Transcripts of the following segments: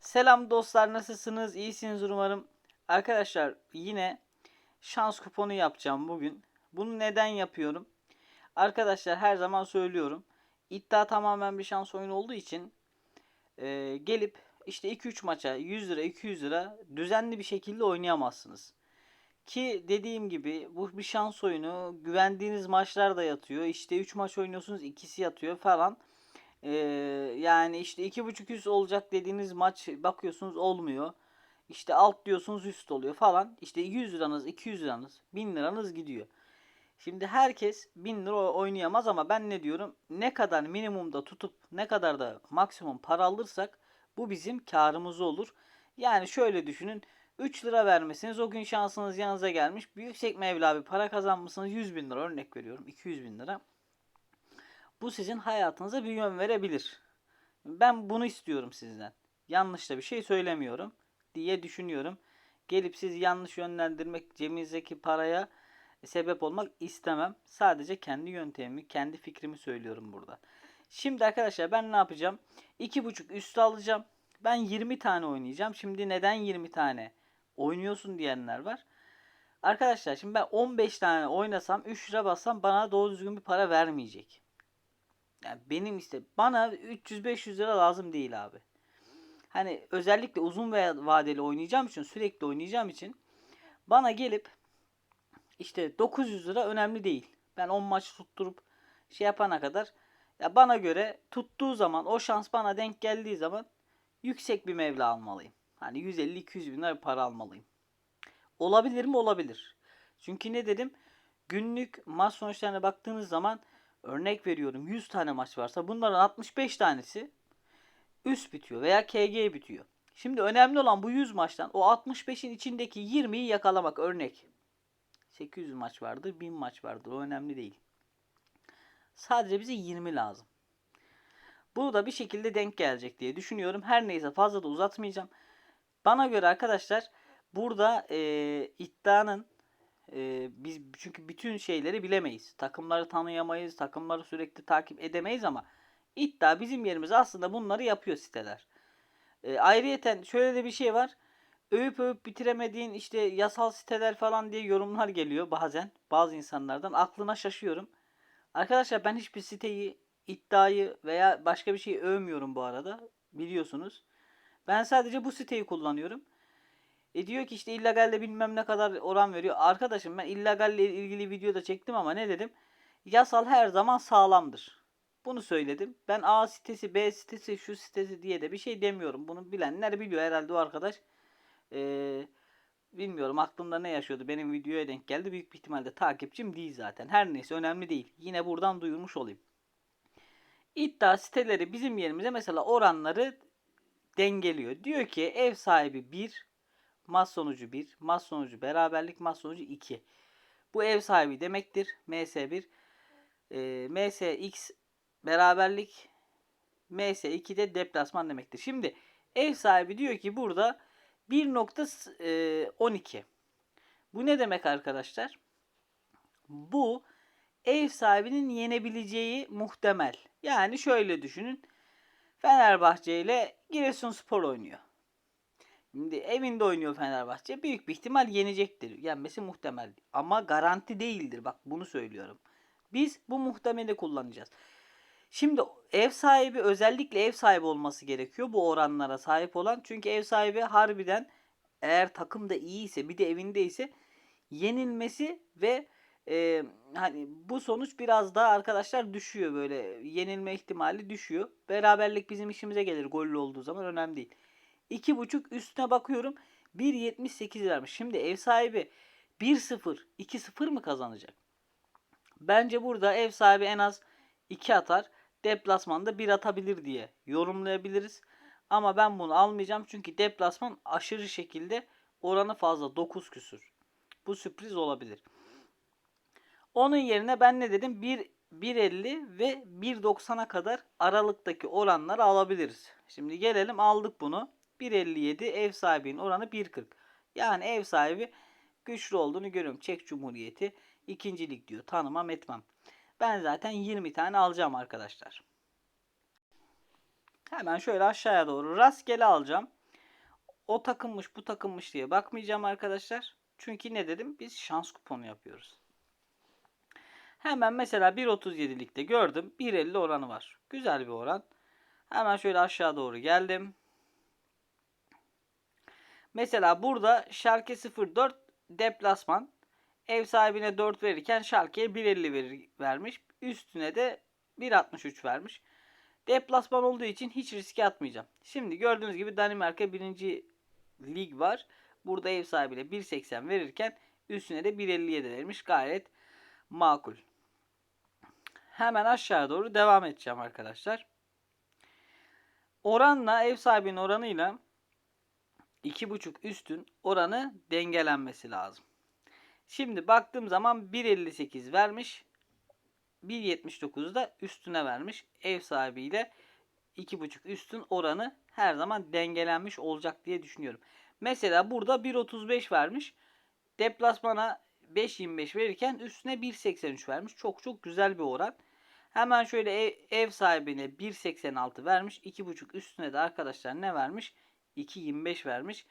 Selam dostlar nasılsınız? İyisiniz umarım. Arkadaşlar yine şans kuponu yapacağım bugün. Bunu neden yapıyorum? Arkadaşlar her zaman söylüyorum. İddia tamamen bir şans oyunu olduğu için e, gelip işte 2-3 maça 100 lira 200 lira düzenli bir şekilde oynayamazsınız. Ki dediğim gibi bu bir şans oyunu. Güvendiğiniz maçlar da yatıyor. İşte 3 maç oynuyorsunuz ikisi yatıyor falan. Ee, yani işte iki buçuk üst olacak dediğiniz maç bakıyorsunuz olmuyor. İşte alt diyorsunuz üst oluyor falan. İşte 100 liranız, 200 liranız, 1000 liranız gidiyor. Şimdi herkes 1000 lira oynayamaz ama ben ne diyorum? Ne kadar minimumda tutup ne kadar da maksimum para alırsak bu bizim karımız olur. Yani şöyle düşünün. 3 lira vermesiniz o gün şansınız yanınıza gelmiş. Yüksek Mevla bir para kazanmışsınız 100 bin lira örnek veriyorum 200 bin lira. Bu sizin hayatınıza bir yön verebilir. Ben bunu istiyorum sizden. Yanlış da bir şey söylemiyorum diye düşünüyorum. Gelip siz yanlış yönlendirmek, cebinizdeki paraya sebep olmak istemem. Sadece kendi yöntemimi, kendi fikrimi söylüyorum burada. Şimdi arkadaşlar ben ne yapacağım? 2.5 üstü alacağım. Ben 20 tane oynayacağım. Şimdi neden 20 tane oynuyorsun diyenler var. Arkadaşlar şimdi ben 15 tane oynasam 3 lira bassam bana doğru düzgün bir para vermeyecek. Yani benim işte bana 300-500 lira lazım değil abi. Hani özellikle uzun veya vadeli oynayacağım için sürekli oynayacağım için bana gelip işte 900 lira önemli değil. Ben 10 maç tutturup şey yapana kadar ya bana göre tuttuğu zaman o şans bana denk geldiği zaman yüksek bir meblağ almalıyım. Hani 150-200 bin lira bir para almalıyım. Olabilir mi? Olabilir. Çünkü ne dedim? Günlük maç sonuçlarına baktığınız zaman örnek veriyorum 100 tane maç varsa bunların 65 tanesi üst bitiyor veya KG bitiyor. Şimdi önemli olan bu 100 maçtan o 65'in içindeki 20'yi yakalamak örnek. 800 maç vardır, 1000 maç vardır. O önemli değil. Sadece bize 20 lazım. Bu da bir şekilde denk gelecek diye düşünüyorum. Her neyse fazla da uzatmayacağım. Bana göre arkadaşlar burada e, iddianın e, biz çünkü bütün şeyleri bilemeyiz. Takımları tanıyamayız, takımları sürekli takip edemeyiz ama iddia bizim yerimiz aslında bunları yapıyor siteler. E, ayrıyeten şöyle de bir şey var. Övüp övüp bitiremediğin işte yasal siteler falan diye yorumlar geliyor bazen bazı insanlardan. Aklına şaşıyorum. Arkadaşlar ben hiçbir siteyi, iddiayı veya başka bir şeyi övmüyorum bu arada. Biliyorsunuz. Ben sadece bu siteyi kullanıyorum. E diyor ki işte illegalle bilmem ne kadar oran veriyor. Arkadaşım ben illegalle ilgili video da çektim ama ne dedim? Yasal her zaman sağlamdır. Bunu söyledim. Ben A sitesi, B sitesi, şu sitesi diye de bir şey demiyorum. Bunu bilenler biliyor herhalde o arkadaş. Ee, bilmiyorum aklımda ne yaşıyordu. Benim videoya denk geldi. Büyük bir ihtimalle takipçim değil zaten. Her neyse önemli değil. Yine buradan duyurmuş olayım. İddia siteleri bizim yerimize mesela oranları dengeliyor. Diyor ki ev sahibi 1, maç sonucu 1, maç sonucu beraberlik, maç sonucu 2. Bu ev sahibi demektir. MS1. E, MSX beraberlik, MS2 de deplasman demektir. Şimdi ev sahibi diyor ki burada 1.12. Bu ne demek arkadaşlar? Bu ev sahibinin yenebileceği muhtemel. Yani şöyle düşünün. Fenerbahçe ile Giresunspor oynuyor. Şimdi evinde oynuyor Fenerbahçe. Büyük bir ihtimal yenecektir. Yenmesi muhtemel. Ama garanti değildir. Bak bunu söylüyorum. Biz bu muhtemeli kullanacağız. Şimdi ev sahibi özellikle ev sahibi olması gerekiyor bu oranlara sahip olan. Çünkü ev sahibi harbiden eğer takım da iyi ise bir de evindeyse yenilmesi ve e, hani bu sonuç biraz daha arkadaşlar düşüyor böyle yenilme ihtimali düşüyor. Beraberlik bizim işimize gelir gollü olduğu zaman önemli değil. 2.5 üstüne bakıyorum 1.78 vermiş. Şimdi ev sahibi 1-0 2-0 mı kazanacak? Bence burada ev sahibi en az 2 atar. Deplasmanda 1 atabilir diye yorumlayabiliriz. Ama ben bunu almayacağım çünkü deplasman aşırı şekilde oranı fazla 9 küsür. Bu sürpriz olabilir. Onun yerine ben ne dedim? 1 1.50 ve 1.90'a kadar aralıktaki oranları alabiliriz. Şimdi gelelim aldık bunu. 1.57 ev sahibinin oranı 1.40. Yani ev sahibi güçlü olduğunu görüyorum. Çek Cumhuriyeti ikincilik diyor. Tanımam etmem. Ben zaten 20 tane alacağım arkadaşlar. Hemen şöyle aşağıya doğru rastgele alacağım. o takımmış bu takımmış diye bakmayacağım arkadaşlar. Çünkü ne dedim? Biz şans kuponu yapıyoruz. Hemen mesela 1.37'likte gördüm. 1.50 oranı var. Güzel bir oran. Hemen şöyle aşağı doğru geldim. Mesela burada Schalke 04 deplasman ev sahibine 4 verirken Schalke'ye 1.50 verir, vermiş. Üstüne de 1.63 vermiş. Deplasman olduğu için hiç riske atmayacağım. Şimdi gördüğünüz gibi Danimarka 1. lig var. Burada ev sahibiyle 1.80 verirken üstüne de 1.57 vermiş. Gayet makul. Hemen aşağı doğru devam edeceğim arkadaşlar. Oranla ev sahibinin oranıyla 2.5 üstün oranı dengelenmesi lazım. Şimdi baktığım zaman 1.58 vermiş. 1.79 da üstüne vermiş. Ev sahibiyle 2.5 üstün oranı her zaman dengelenmiş olacak diye düşünüyorum. Mesela burada 1.35 vermiş. Deplasmana 5.25 verirken üstüne 1.83 vermiş. Çok çok güzel bir oran. Hemen şöyle ev, ev sahibine 1.86 vermiş. 2.5 üstüne de arkadaşlar ne vermiş? 2.25 vermiş.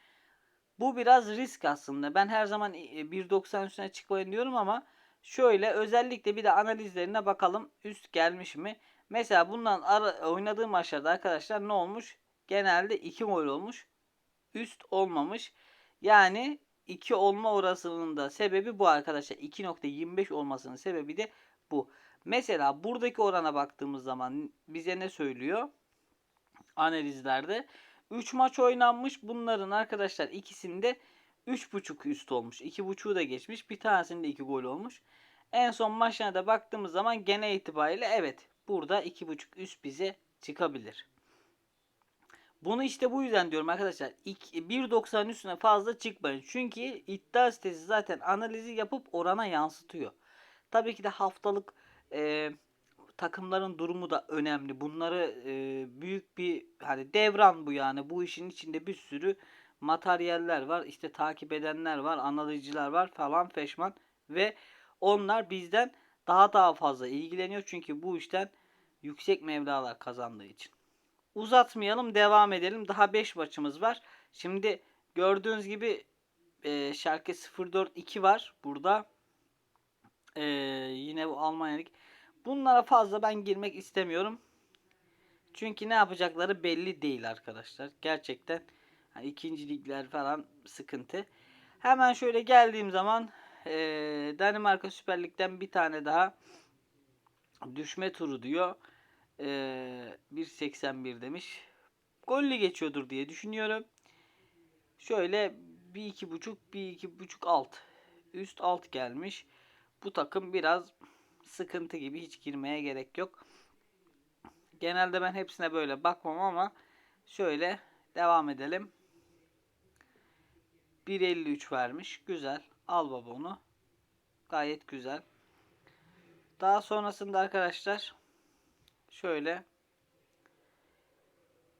Bu biraz risk aslında. Ben her zaman 1.90 üstüne çıkmayın diyorum ama şöyle özellikle bir de analizlerine bakalım. Üst gelmiş mi? Mesela bundan ara, oynadığım maçlarda arkadaşlar ne olmuş? Genelde 2 gol olmuş. Üst olmamış. Yani 2 olma orasının da sebebi bu arkadaşlar. 2.25 olmasının sebebi de bu. Mesela buradaki orana baktığımız zaman bize ne söylüyor? Analizlerde 3 maç oynanmış. Bunların arkadaşlar ikisinde 3.5 üst olmuş. 2.5'u da geçmiş. Bir tanesinde 2 gol olmuş. En son maçına da baktığımız zaman gene itibariyle evet burada 2.5 üst bize çıkabilir. Bunu işte bu yüzden diyorum arkadaşlar. 1.90 üstüne fazla çıkmayın. Çünkü iddia sitesi zaten analizi yapıp orana yansıtıyor. Tabii ki de haftalık e, takımların durumu da önemli. Bunları e, büyük bir hani devran bu yani. Bu işin içinde bir sürü materyaller var. İşte takip edenler var, analizciler var falan feşman ve onlar bizden daha daha fazla ilgileniyor çünkü bu işten yüksek mevlalar kazandığı için. Uzatmayalım, devam edelim. Daha 5 maçımız var. Şimdi gördüğünüz gibi e, 0-4-2 var burada. E, yine bu Almanya Bunlara fazla ben girmek istemiyorum. Çünkü ne yapacakları belli değil arkadaşlar. Gerçekten yani ikinci ligler falan sıkıntı. Hemen şöyle geldiğim zaman e, Danimarka Süper Lig'den bir tane daha düşme turu diyor. E, 1.81 demiş. Gollü geçiyordur diye düşünüyorum. Şöyle bir iki buçuk, bir iki buçuk alt. Üst alt gelmiş. Bu takım biraz sıkıntı gibi hiç girmeye gerek yok. Genelde ben hepsine böyle bakmam ama şöyle devam edelim. 1.53 vermiş. Güzel. Al baba onu. Gayet güzel. Daha sonrasında arkadaşlar şöyle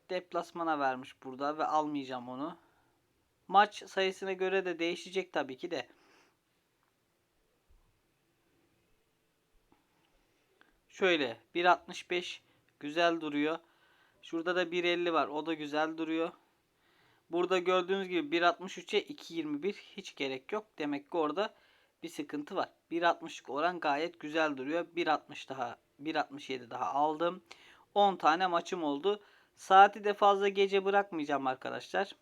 deplasmana vermiş burada ve almayacağım onu. Maç sayısına göre de değişecek tabii ki de. Şöyle 1.65 güzel duruyor. Şurada da 1.50 var. O da güzel duruyor. Burada gördüğünüz gibi 1.63'e 2.21 hiç gerek yok. Demek ki orada bir sıkıntı var. 1.60'lık oran gayet güzel duruyor. 1.60 daha 1.67 daha aldım. 10 tane maçım oldu. Saati de fazla gece bırakmayacağım arkadaşlar.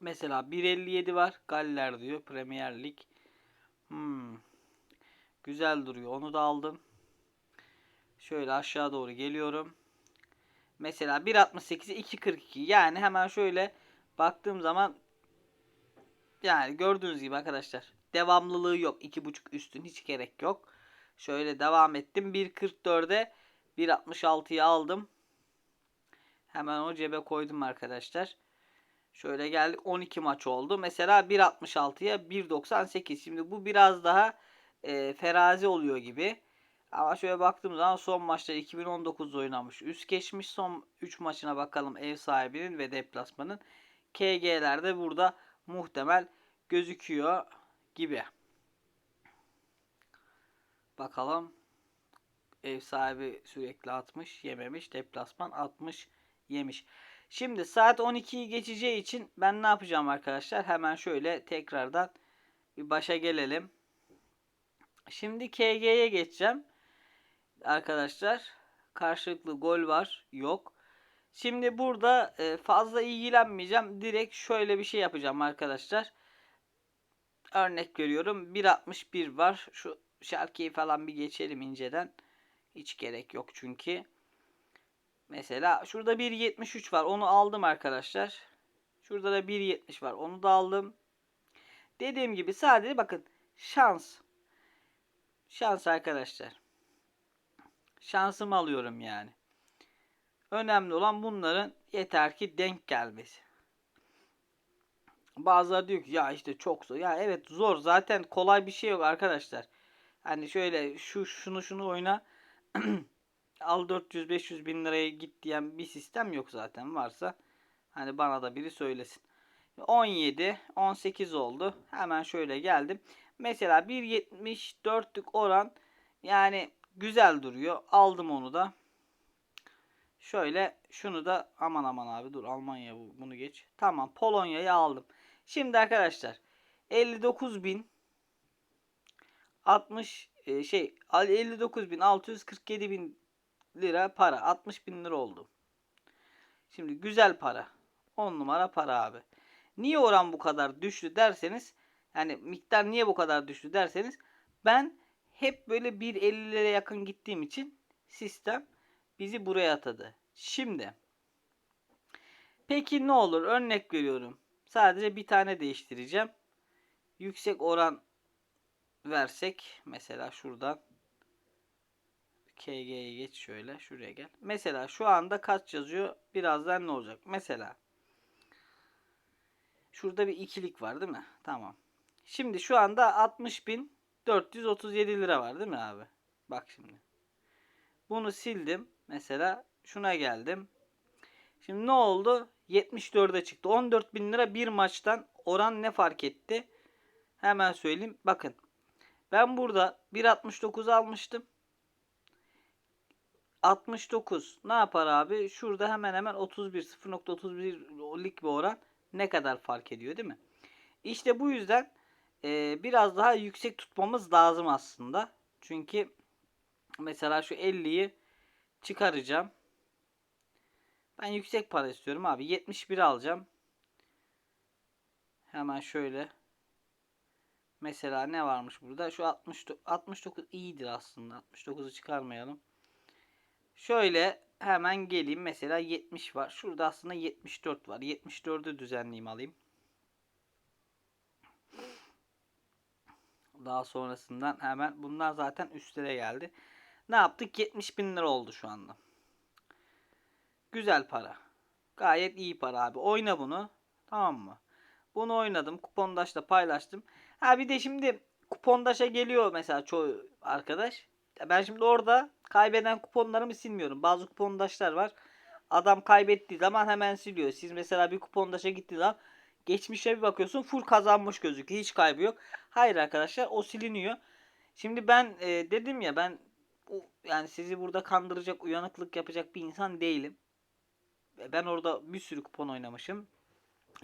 Mesela 1.57 var. Galler diyor. Premier Lig. Hmm. Güzel duruyor. Onu da aldım. Şöyle aşağı doğru geliyorum. Mesela 1.68'e 2.42. Yani hemen şöyle baktığım zaman yani gördüğünüz gibi arkadaşlar devamlılığı yok. 2.5 üstün hiç gerek yok. Şöyle devam ettim. 1.44'e 1.66'yı aldım. Hemen o cebe koydum arkadaşlar. Şöyle geldik 12 maç oldu. Mesela 1.66'ya 1.98. Şimdi bu biraz daha e, ferazi oluyor gibi. Ama şöyle baktığım zaman son maçta 2019 oynanmış. Üst geçmiş son 3 maçına bakalım ev sahibinin ve deplasmanın. KG'lerde burada muhtemel gözüküyor gibi. Bakalım. Ev sahibi sürekli atmış, yememiş. Deplasman atmış, yemiş. Şimdi saat 12'yi geçeceği için ben ne yapacağım arkadaşlar? Hemen şöyle tekrardan bir başa gelelim. Şimdi KG'ye geçeceğim. Arkadaşlar karşılıklı gol var. Yok. Şimdi burada e, fazla ilgilenmeyeceğim. Direkt şöyle bir şey yapacağım arkadaşlar. Örnek veriyorum. 1.61 var. Şu şarkıyı falan bir geçelim inceden. Hiç gerek yok çünkü. Mesela şurada 1.73 var. Onu aldım arkadaşlar. Şurada da 1.70 var. Onu da aldım. Dediğim gibi sadece bakın şans. Şans arkadaşlar. Şansımı alıyorum yani. Önemli olan bunların yeter ki denk gelmesi. Bazıları diyor ki ya işte çok zor. Ya evet zor. Zaten kolay bir şey yok arkadaşlar. Hani şöyle şu şunu şunu oyna al 400-500 bin liraya git diyen bir sistem yok zaten. Varsa hani bana da biri söylesin. 17, 18 oldu. Hemen şöyle geldim. Mesela 1.74'lük oran yani güzel duruyor. Aldım onu da. Şöyle şunu da aman aman abi dur Almanya bunu geç. Tamam Polonya'yı aldım. Şimdi arkadaşlar 59 bin 60 e, şey 59 bin 647 bin lira para 60 bin lira oldu. Şimdi güzel para. 10 numara para abi. Niye oran bu kadar düştü derseniz yani miktar niye bu kadar düştü derseniz ben hep böyle 1.50'lere yakın gittiğim için sistem bizi buraya atadı. Şimdi peki ne olur örnek veriyorum. Sadece bir tane değiştireceğim. Yüksek oran versek mesela şuradan KG'ye geç şöyle şuraya gel. Mesela şu anda kaç yazıyor? Birazdan ne olacak? Mesela şurada bir ikilik var değil mi? Tamam. Şimdi şu anda 60.437 lira var değil mi abi? Bak şimdi. Bunu sildim. Mesela şuna geldim. Şimdi ne oldu? 74'e çıktı. 14 bin lira bir maçtan oran ne fark etti? Hemen söyleyeyim. Bakın. Ben burada 1.69 almıştım. 69 ne yapar abi? Şurada hemen hemen 31 0.31'lik bir oran ne kadar fark ediyor değil mi? İşte bu yüzden e, biraz daha yüksek tutmamız lazım aslında. Çünkü mesela şu 50'yi çıkaracağım. Ben yüksek para istiyorum abi. 71 alacağım. Hemen şöyle. Mesela ne varmış burada? Şu 60, 69 iyidir aslında. 69'u çıkarmayalım. Şöyle hemen geleyim. Mesela 70 var. Şurada aslında 74 var. 74'ü düzenleyeyim alayım. Daha sonrasından hemen bunlar zaten üstlere geldi. Ne yaptık? 70 bin lira oldu şu anda. Güzel para. Gayet iyi para abi. Oyna bunu. Tamam mı? Bunu oynadım. Kupondaşla paylaştım. Ha bir de şimdi kupondaşa geliyor mesela çoğu arkadaş. Ben şimdi orada kaybeden kuponlarımı silmiyorum. Bazı kupondaşlar var. Adam kaybettiği zaman hemen siliyor. Siz mesela bir kupondaşa gittiği zaman geçmişe bir bakıyorsun full kazanmış gözüküyor. Hiç kaybı yok. Hayır arkadaşlar o siliniyor. Şimdi ben e, dedim ya ben yani sizi burada kandıracak, uyanıklık yapacak bir insan değilim. Ben orada bir sürü kupon oynamışım.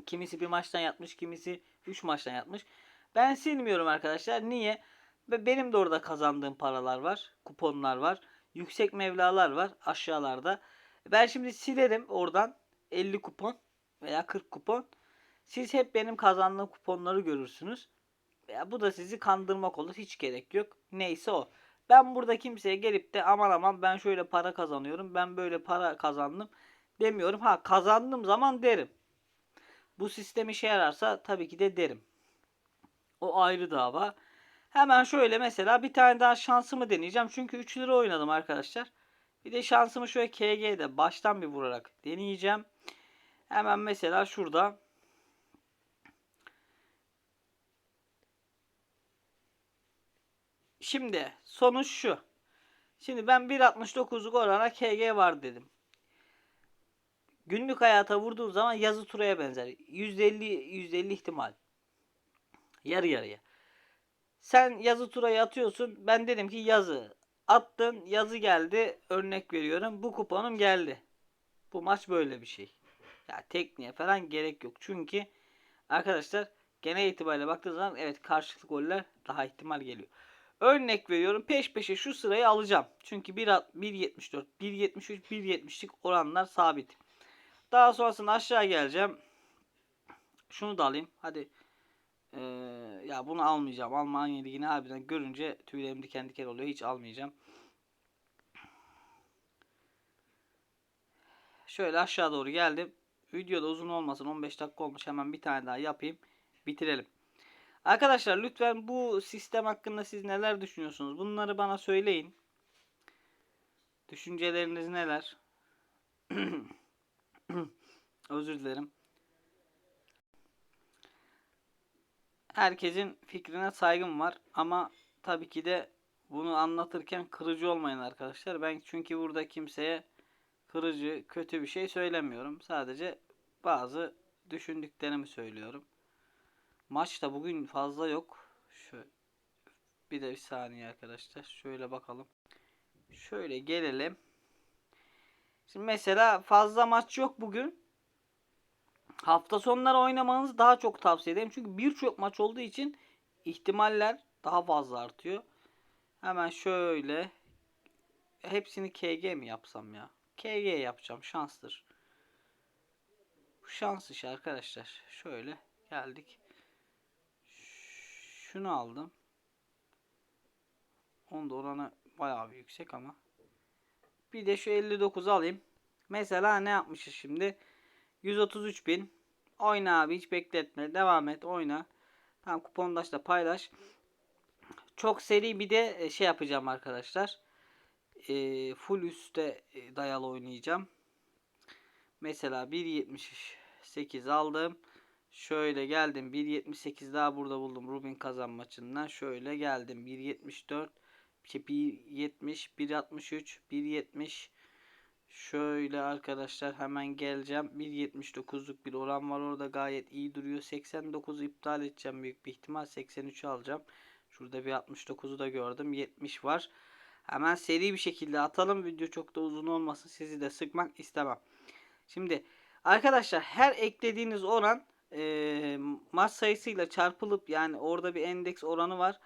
Kimisi bir maçtan yatmış, kimisi 3 maçtan yatmış. Ben silmiyorum arkadaşlar. Niye? Ve benim de orada kazandığım paralar var. Kuponlar var. Yüksek mevlalar var aşağılarda. Ben şimdi silerim oradan 50 kupon veya 40 kupon. Siz hep benim kazandığım kuponları görürsünüz. Ya bu da sizi kandırmak olur. Hiç gerek yok. Neyse o. Ben burada kimseye gelip de aman aman ben şöyle para kazanıyorum. Ben böyle para kazandım demiyorum. Ha kazandığım zaman derim. Bu sistem işe yararsa tabii ki de derim. O ayrı dava. Hemen şöyle mesela bir tane daha şansımı deneyeceğim. Çünkü 3 lira oynadım arkadaşlar. Bir de şansımı şöyle KG'de baştan bir vurarak deneyeceğim. Hemen mesela şurada Şimdi sonuç şu. Şimdi ben 1.69'luk orana KG var dedim. Günlük hayata vurduğun zaman yazı turaya benzer. %50 %50 ihtimal. Yarı yarıya. Sen yazı turayı atıyorsun. Ben dedim ki yazı. Attın yazı geldi. Örnek veriyorum. Bu kuponum geldi. Bu maç böyle bir şey. Ya tekniğe falan gerek yok. Çünkü arkadaşlar genel itibariyle baktığınız zaman evet karşılıklı goller daha ihtimal geliyor. Örnek veriyorum peş peşe şu sırayı alacağım. Çünkü 1.74, 1.73, 1.70'lik oranlar sabit. Daha sonrasında aşağı geleceğim. Şunu da alayım. Hadi. Ee, ya bunu almayacağım. Almanya Ligi'ni harbiden görünce tüylerim diken diken oluyor. Hiç almayacağım. Şöyle aşağı doğru geldim. Video da uzun olmasın. 15 dakika olmuş. Hemen bir tane daha yapayım. Bitirelim. Arkadaşlar lütfen bu sistem hakkında siz neler düşünüyorsunuz? Bunları bana söyleyin. Düşünceleriniz neler? Özür dilerim. Herkesin fikrine saygım var ama tabii ki de bunu anlatırken kırıcı olmayın arkadaşlar. Ben çünkü burada kimseye kırıcı, kötü bir şey söylemiyorum. Sadece bazı düşündüklerimi söylüyorum. Maçta bugün fazla yok. Şöyle bir de bir saniye arkadaşlar. Şöyle bakalım. Şöyle gelelim. Şimdi mesela fazla maç yok bugün. Hafta sonları oynamanızı daha çok tavsiye ederim. Çünkü birçok maç olduğu için ihtimaller daha fazla artıyor. Hemen şöyle hepsini KG mi yapsam ya? KG yapacağım. Şanstır. Şans işi arkadaşlar. Şöyle geldik. Şunu aldım. Onun da oranı bayağı bir yüksek ama. Bir de şu 59 alayım. Mesela ne yapmışız şimdi? 133 bin. Oyna abi hiç bekletme. Devam et oyna. Tamam kupondaşla paylaş. Çok seri bir de e, şey yapacağım arkadaşlar. E, full üste e, dayalı oynayacağım. Mesela 1.78 aldım. Şöyle geldim. 1.78 daha burada buldum. Rubin kazan maçından. Şöyle geldim. 1.74 şey 1.70 1.63 1.70 Şöyle arkadaşlar hemen geleceğim. 1.79'luk bir oran var orada gayet iyi duruyor. 89'u iptal edeceğim büyük bir ihtimal. 83'ü alacağım. Şurada bir 69'u da gördüm. 70 var. Hemen seri bir şekilde atalım. Video çok da uzun olmasın. Sizi de sıkmak istemem. Şimdi arkadaşlar her eklediğiniz oran e, maç sayısıyla çarpılıp yani orada bir endeks oranı var.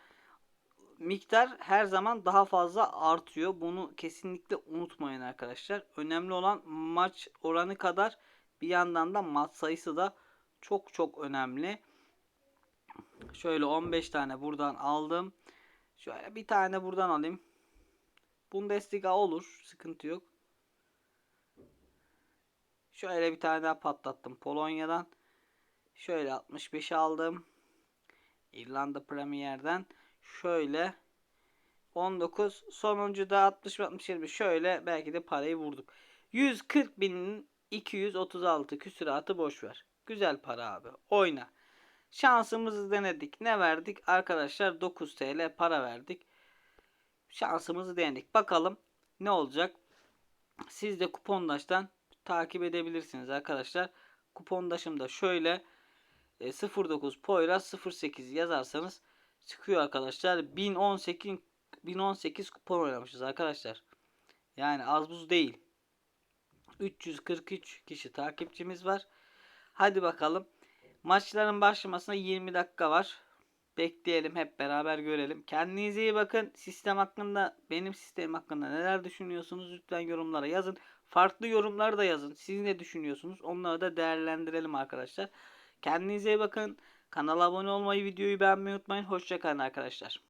Miktar her zaman daha fazla artıyor. Bunu kesinlikle unutmayın arkadaşlar. Önemli olan maç oranı kadar bir yandan da maç sayısı da çok çok önemli. Şöyle 15 tane buradan aldım. Şöyle bir tane buradan alayım. Bundesliga olur. Sıkıntı yok. Şöyle bir tane daha patlattım Polonya'dan. Şöyle 65 aldım. İrlanda Premier'den. Şöyle 19 sonuncu da 60 60 20 şöyle belki de parayı vurduk. 140 binin 236 küsuratı boş ver. Güzel para abi. Oyna. Şansımızı denedik. Ne verdik? Arkadaşlar 9 TL para verdik. Şansımızı denedik. Bakalım ne olacak? Siz de kupondaştan takip edebilirsiniz arkadaşlar. Kupondaşımda şöyle e, 09 Poyraz 08 yazarsanız çıkıyor arkadaşlar. 1018 1018 kupon oynamışız arkadaşlar. Yani az buz değil. 343 kişi takipçimiz var. Hadi bakalım. Maçların başlamasına 20 dakika var. Bekleyelim hep beraber görelim. Kendinize iyi bakın. Sistem hakkında, benim sistem hakkında neler düşünüyorsunuz? Lütfen yorumlara yazın. Farklı yorumlar da yazın. Siz ne düşünüyorsunuz? Onları da değerlendirelim arkadaşlar. Kendinize iyi bakın. Kanala abone olmayı, videoyu beğenmeyi unutmayın. Hoşçakalın arkadaşlar.